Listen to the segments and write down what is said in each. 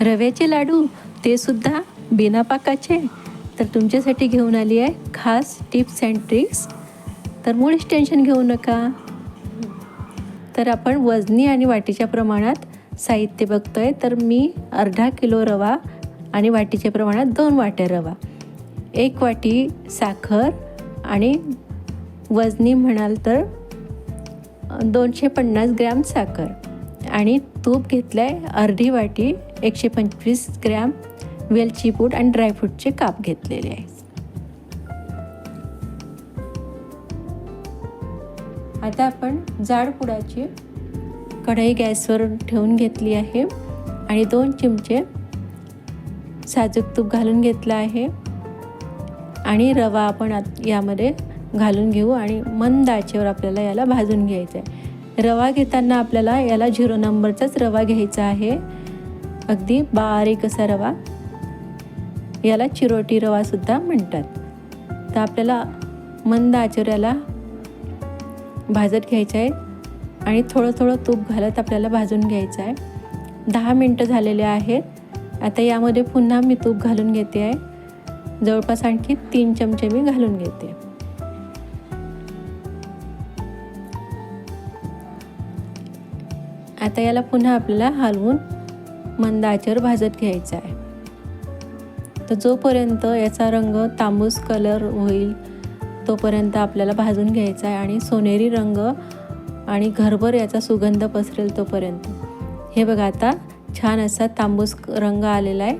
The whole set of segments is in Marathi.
रव्याचे लाडू ते सुद्धा बिना पाकाचे. तर तुमच्यासाठी घेऊन आली आहे खास टिप्स अँड ट्रिक्स. तर मुळीच टेन्शन घेऊ नका. तर आपण वजनी आणि वाटीच्या प्रमाणात साहित्य बघतोय. तर मी अर्धा किलो रवा आणि वाटीच्या प्रमाणात दोन वाट्या रवा. एक वाटी साखर आणि वजनी म्हणाल तर दोनशे पन्नास ग्रॅम साखर. आणि तूप घेतलं आहे अर्धी वाटी एकशे पंचवीस ग्रॅम वेलची पूड आणि ड्रायफ्रूटचे काप घेतलेले आहे. आता आपण जाड पुडाची कढई गॅसवर ठेवून घेतली आहे आणि दोन चिमचे साजूक तूप घालून घेतलं आहे. आणि रवा आपण आत यामध्ये घालून घेऊ आणि मंद आचेवर आपल्याला याला भाजून घ्यायचं आहे रवा घेताना आपल्याला याला झिरो नंबरचाच रवा घ्यायचा आहे. अगदी बारीक असा रवा. याला चिरोटी रवासुद्धा म्हणतात. तर आपल्याला मंद आचेवर भाजत घ्यायचं आहे आणि थोडं थोडं तूप घालत आपल्याला भाजून घ्यायचं आहे दहा मिनटं झालेले आहेत. आता यामध्ये पुन्हा मी तूप घालून घेते आहे जवळपास आणखी तीन चमचे मी घालून घेते. आता याला पुन्हा आपल्याला हलवून मंद आचेवर भाजत घ्यायचं आहे. तर जोपर्यंत याचा रंग तांबूस कलर होईल तोपर्यंत आपल्याला भाजून घ्यायचा आहे आणि सोनेरी रंग आणि घरभर याचा सुगंध पसरेल तोपर्यंत. हे बघा आता छान असा तांबूस रंग आलेला आहे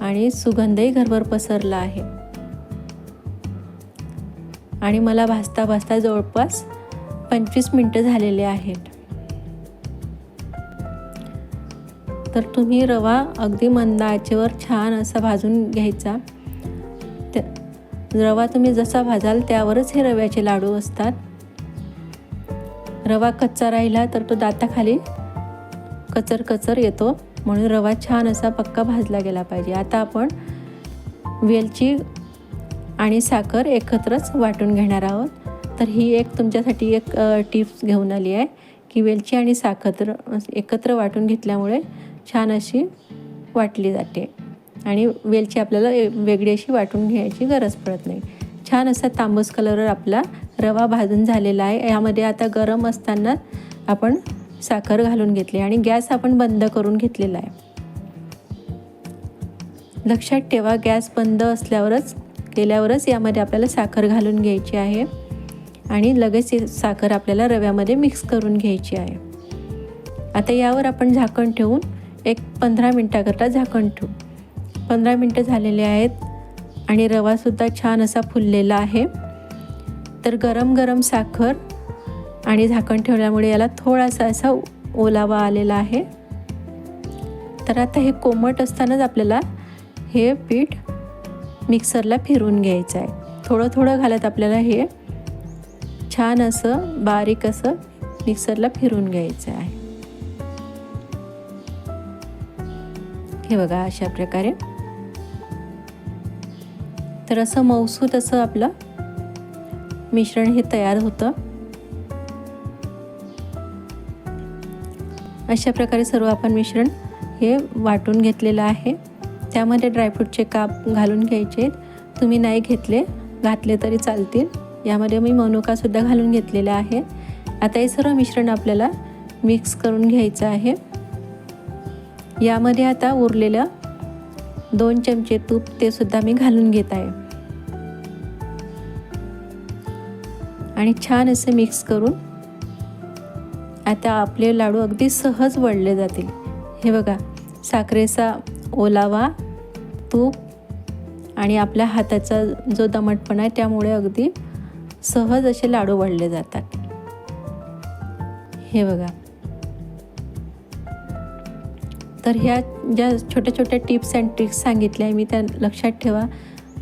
आणि सुगंधही घरभर पसरला आहे. आणि मला भाजता भाजता जवळपास पंचवीस मिनटं झालेले आहेत. तर तुम्ही रवा अगदी मंद आचेवर छान असा भाजून घ्यायचा. रवा तुम्ही जसा भाजाल त्यावरच हे रव्याचे लाडू असतात. रवा कच्चा राहिला तर तो दाताखाली कचर कचर येतो. म्हणून रवा छान असा पक्का भाजला गेला पाहिजे. आता आपण वेलची आणि साखर एकत्रच वाटून घेणार आहोत. तर ही एक तुमच्यासाठी एक टिप्स घेऊन आली आहे की वेलची आणि साखर एकत्र वाटून घेतल्यामुळे छान अशी वाटली जाते. आणि वेलची आपल्याला वेगळी अशी वाटून घ्यायची गरज पडत नाही. छान असा तांबूस कलरवर आपला रवा भाजून झालेला आहे. यामध्ये आता गरम असताना आपण साखर घालून घेतली आणि गॅस आपण बंद करून घेतलेला आहे. लक्षात ठेवा गॅस बंद असल्यावरच केल्यावरच यामध्ये आपल्याला साखर घालून घ्यायची आहे. आणि लगेच साखर आपल्याला रव्यामध्ये मिक्स करून घ्यायची आहे. आता यावर आपण झाकण ठेवून एक पंधरा मिनटाकरता झाकण ठेवू. पंधरा मिनटं झालेले आहेत आणि रवासुद्धा छान असा फुललेला आहे. तर गरम गरम साखर आणि झाकण ठेवल्यामुळे याला थोडासा असा ओलावा आलेला आहे. तर आता हे कोमट असतानाच आपल्याला हे पीठ मिक्सरला फिरवून घ्यायचं आहे. थोडं थोडं घालत आपल्याला हे छान असं बारीक असं मिक्सरला फिरून घ्यायचं आहे. हे बघा अशा प्रकारे. तर असं मौसूत असं आपलं मिश्रण हे तयार होतं. अशा प्रकारे सर्व आपण मिश्रण हे वाटून घेतलेलं आहे. त्यामध्ये ड्रायफ्रूटचे काप घालून घ्यायचे. तुम्ही नाही घेतले घातले तरी चालतील. यामध्ये मी मनुकासुद्धा घालून घेतलेला आहे. आता हे सर्व मिश्रण आपल्याला मिक्स करून घ्यायचं आहे. यामध्ये आता उरलेलं दोन चमचे तूप ते सुद्धा मी घालून घेत आहे. आणि छान असे मिक्स करून आता आपले लाडू अगदी सहज वळले जातील. हे बघा साखरेचा ओलावा तूप आणि आपल्या हाताचा जो दमटपणा आहे त्यामुळे अगदी सहज असे लाडू वळले जातात. हे बघा. तर ह्या ज्या छोट्या छोट्या टिप्स अँड ट्रिक्स सांगितल्या आहे मी त्या लक्षात ठेवा.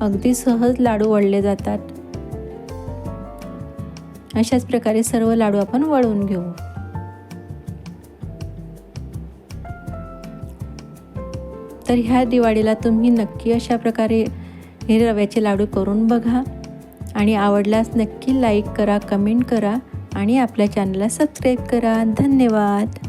अगदी सहज लाडू वळले जातात. अशाच प्रकारे सर्व लाडू आपण वळवून घेऊ. तर ह्या दिवाळीला तुम्ही नक्की अशा प्रकारे हे रव्याचे लाडू करून बघा. आणि आवडल्यास नक्की लाईक करा कमेंट करा आणि आपल्या चॅनलला सबस्क्राईब करा. धन्यवाद.